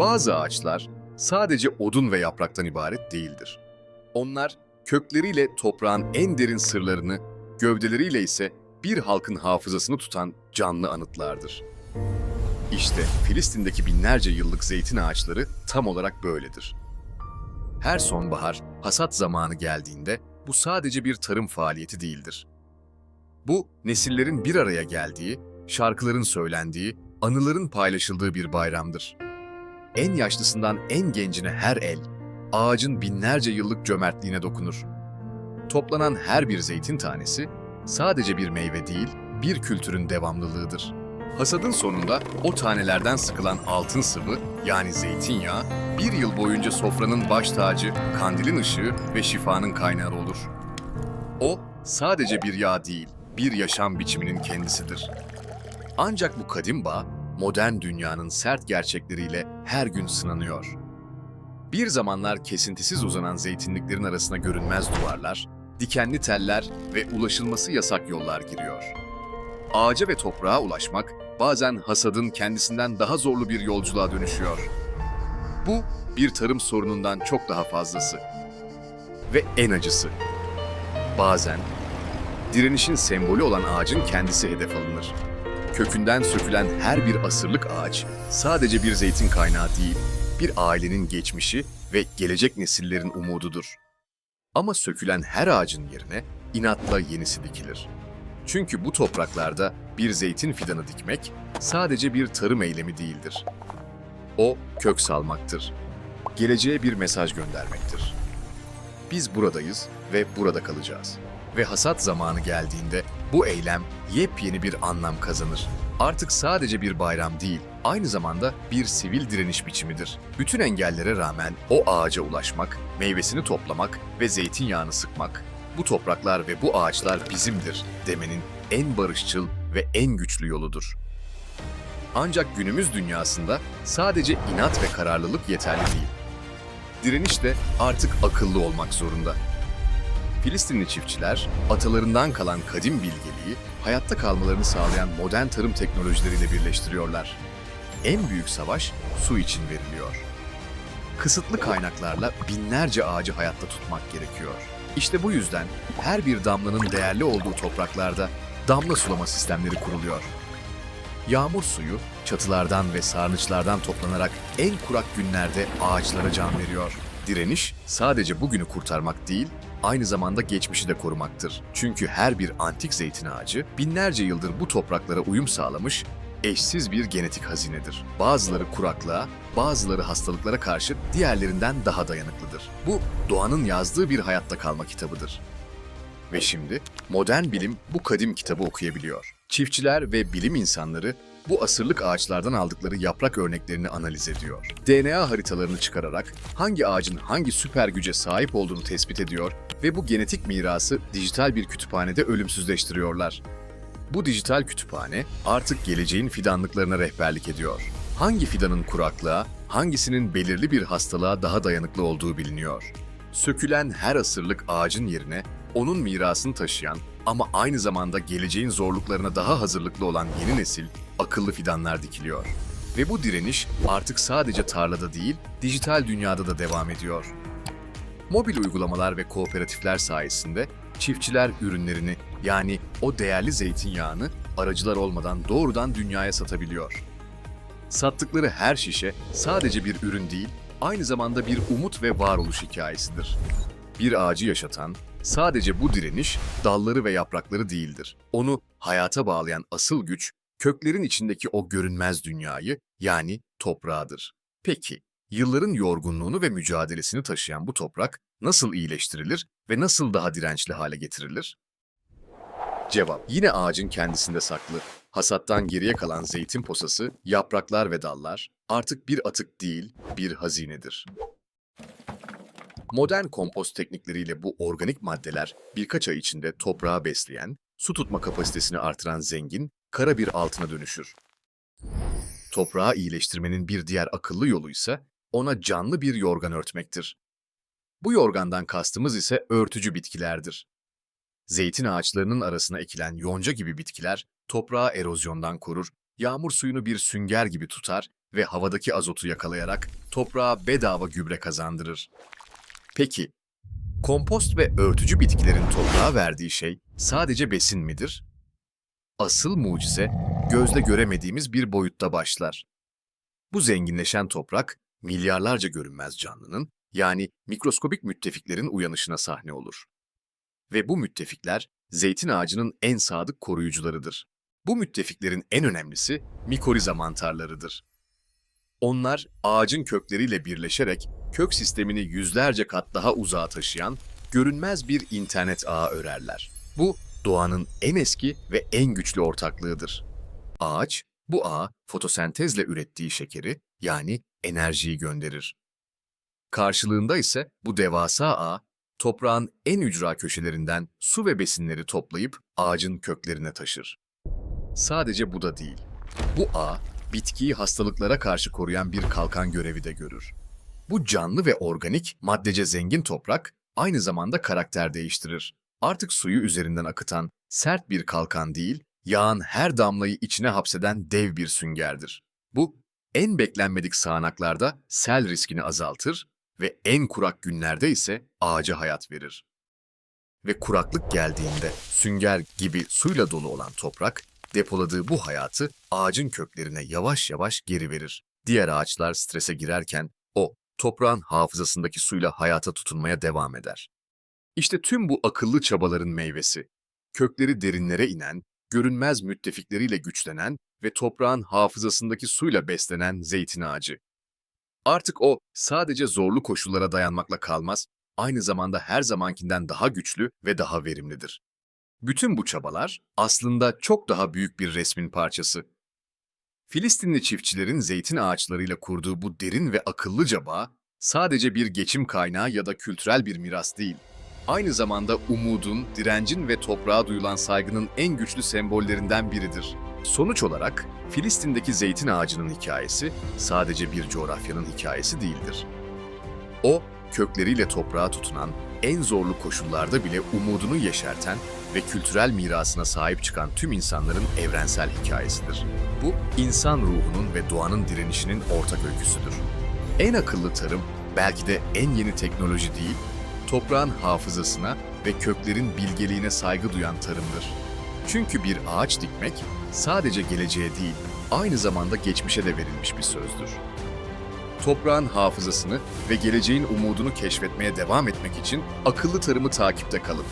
Bazı ağaçlar sadece odun ve yapraktan ibaret değildir. Onlar kökleriyle toprağın en derin sırlarını, gövdeleriyle ise bir halkın hafızasını tutan canlı anıtlardır. İşte Filistin'deki binlerce yıllık zeytin ağaçları tam olarak böyledir. Her sonbahar hasat zamanı geldiğinde bu sadece bir tarım faaliyeti değildir. Bu nesillerin bir araya geldiği, şarkıların söylendiği, anıların paylaşıldığı bir bayramdır. En yaşlısından en gencine her el, ağacın binlerce yıllık cömertliğine dokunur. Toplanan her bir zeytin tanesi sadece bir meyve değil, bir kültürün devamlılığıdır. Hasadın sonunda o tanelerden sıkılan altın sıvı yani zeytinyağı bir yıl boyunca sofranın baş tacı, kandilin ışığı ve şifanın kaynağı olur. O sadece bir yağ değil, bir yaşam biçiminin kendisidir. Ancak bu kadim bağ modern dünyanın sert gerçekleriyle her gün sınanıyor. Bir zamanlar kesintisiz uzanan zeytinliklerin arasına görünmez duvarlar, dikenli teller ve ulaşılması yasak yollar giriyor. Ağaca ve toprağa ulaşmak bazen hasadın kendisinden daha zorlu bir yolculuğa dönüşüyor. Bu bir tarım sorunundan çok daha fazlası. Ve en acısı. Bazen direnişin sembolü olan ağacın kendisi hedef alınır. Kökünden sökülen her bir asırlık ağaç sadece bir zeytin kaynağı değil, bir ailenin geçmişi ve gelecek nesillerin umududur. Ama sökülen her ağacın yerine inatla yenisi dikilir. Çünkü bu topraklarda bir zeytin fidanı dikmek sadece bir tarım eylemi değildir. O kök salmaktır. Geleceğe bir mesaj göndermektir. Biz buradayız ve burada kalacağız. Ve hasat zamanı geldiğinde bu eylem yepyeni bir anlam kazanır. Artık sadece bir bayram değil, aynı zamanda bir sivil direniş biçimidir. Bütün engellere rağmen o ağaca ulaşmak, meyvesini toplamak ve zeytinyağını sıkmak, bu topraklar ve bu ağaçlar bizimdir demenin en barışçıl ve en güçlü yoludur. Ancak günümüz dünyasında sadece inat ve kararlılık yeterli değil. Direniş de artık akıllı olmak zorunda. Filistinli çiftçiler, atalarından kalan kadim bilgeliği, hayatta kalmalarını sağlayan modern tarım teknolojileriyle birleştiriyorlar. En büyük savaş su için veriliyor. Kısıtlı kaynaklarla binlerce ağacı hayatta tutmak gerekiyor. İşte bu yüzden her bir damlanın değerli olduğu topraklarda damla sulama sistemleri kuruluyor. Yağmur suyu çatılardan ve sarnıçlardan toplanarak en kurak günlerde ağaçlara can veriyor. Direniş sadece bugünü kurtarmak değil, aynı zamanda geçmişi de korumaktır. Çünkü her bir antik zeytin ağacı binlerce yıldır bu topraklara uyum sağlamış, eşsiz bir genetik hazinedir. Bazıları kuraklığa, bazıları hastalıklara karşı diğerlerinden daha dayanıklıdır. Bu doğanın yazdığı bir hayatta kalma kitabıdır. Ve şimdi modern bilim bu kadim kitabı okuyabiliyor. Çiftçiler ve bilim insanları bu asırlık ağaçlardan aldıkları yaprak örneklerini analiz ediyor. DNA haritalarını çıkararak hangi ağacın hangi süper güce sahip olduğunu tespit ediyor ve bu genetik mirası dijital bir kütüphanede ölümsüzleştiriyorlar. Bu dijital kütüphane artık geleceğin fidanlıklarına rehberlik ediyor. Hangi fidanın kuraklığa, hangisinin belirli bir hastalığa daha dayanıklı olduğu biliniyor. Sökülen her asırlık ağacın yerine onun mirasını taşıyan ama aynı zamanda geleceğin zorluklarına daha hazırlıklı olan yeni nesil akıllı fidanlar dikiliyor. Ve bu direniş artık sadece tarlada değil, dijital dünyada da devam ediyor. Mobil uygulamalar ve kooperatifler sayesinde çiftçiler ürünlerini yani o değerli zeytinyağını aracılar olmadan doğrudan dünyaya satabiliyor. Sattıkları her şişe sadece bir ürün değil, aynı zamanda bir umut ve varoluş hikayesidir. Bir ağacı yaşatan, sadece bu direniş dalları ve yaprakları değildir. Onu hayata bağlayan asıl güç, köklerin içindeki o görünmez dünyayı, yani toprağıdır. Peki, yılların yorgunluğunu ve mücadelesini taşıyan bu toprak nasıl iyileştirilir ve nasıl daha dirençli hale getirilir? Cevap yine ağacın kendisinde saklı. Hasattan geriye kalan zeytin posası, yapraklar ve dallar artık bir atık değil, bir hazinedir. Modern kompost teknikleriyle bu organik maddeler birkaç ay içinde toprağı besleyen, su tutma kapasitesini artıran zengin, kara bir altına dönüşür. Toprağı iyileştirmenin bir diğer akıllı yolu ise ona canlı bir yorgan örtmektir. Bu yorgandan kastımız ise örtücü bitkilerdir. Zeytin ağaçlarının arasına ekilen yonca gibi bitkiler toprağı erozyondan korur, yağmur suyunu bir sünger gibi tutar ve havadaki azotu yakalayarak toprağa bedava gübre kazandırır. Peki, kompost ve örtücü bitkilerin toprağa verdiği şey sadece besin midir? Asıl mucize gözle göremediğimiz bir boyutta başlar. Bu zenginleşen toprak milyarlarca görünmez canlının yani mikroskobik müttefiklerin uyanışına sahne olur. Ve bu müttefikler zeytin ağacının en sadık koruyucularıdır. Bu müttefiklerin en önemlisi mikoriza mantarlarıdır. Onlar ağacın kökleriyle birleşerek kök sistemini yüzlerce kat daha uzağa taşıyan görünmez bir internet ağı örerler. Bu doğanın en eski ve en güçlü ortaklığıdır. Ağaç bu ağa fotosentezle ürettiği şekeri yani enerjiyi gönderir. Karşılığında ise bu devasa ağ toprağın en ücra köşelerinden su ve besinleri toplayıp ağacın köklerine taşır. Sadece bu da değil. Bu ağ bitkiyi hastalıklara karşı koruyan bir kalkan görevi de görür. Bu canlı ve organik, maddece zengin toprak aynı zamanda karakter değiştirir. Artık suyu üzerinden akıtan sert bir kalkan değil, yağın her damlayı içine hapseden dev bir süngerdir. Bu en beklenmedik sağanaklarda sel riskini azaltır ve en kurak günlerde ise ağaca hayat verir. Ve kuraklık geldiğinde sünger gibi suyla dolu olan toprak depoladığı bu hayatı ağacın köklerine yavaş yavaş geri verir. Diğer ağaçlar strese girerken o toprağın hafızasındaki suyla hayata tutunmaya devam eder. İşte tüm bu akıllı çabaların meyvesi. Kökleri derinlere inen, görünmez müttefikleriyle güçlenen ve toprağın hafızasındaki suyla beslenen zeytin ağacı. Artık o sadece zorlu koşullara dayanmakla kalmaz, aynı zamanda her zamankinden daha güçlü ve daha verimlidir. Bütün bu çabalar aslında çok daha büyük bir resmin parçası. Filistinli çiftçilerin zeytin ağaçlarıyla kurduğu bu derin ve akıllıca bağ sadece bir geçim kaynağı ya da kültürel bir miras değil. Aynı zamanda umudun, direncin ve toprağa duyulan saygının en güçlü sembollerinden biridir. Sonuç olarak Filistin'deki zeytin ağacının hikayesi sadece bir coğrafyanın hikayesi değildir. O, kökleriyle toprağa tutunan, en zorlu koşullarda bile umudunu yeşerten ve kültürel mirasına sahip çıkan tüm insanların evrensel hikayesidir. Bu, insan ruhunun ve doğanın direnişinin ortak öyküsüdür. En akıllı tarım, belki de en yeni teknoloji değil, toprağın hafızasına ve köklerin bilgeliğine saygı duyan tarımdır. Çünkü bir ağaç dikmek sadece geleceğe değil, aynı zamanda geçmişe de verilmiş bir sözdür. Toprağın hafızasını ve geleceğin umudunu keşfetmeye devam etmek için akıllı tarımı takipte kalın.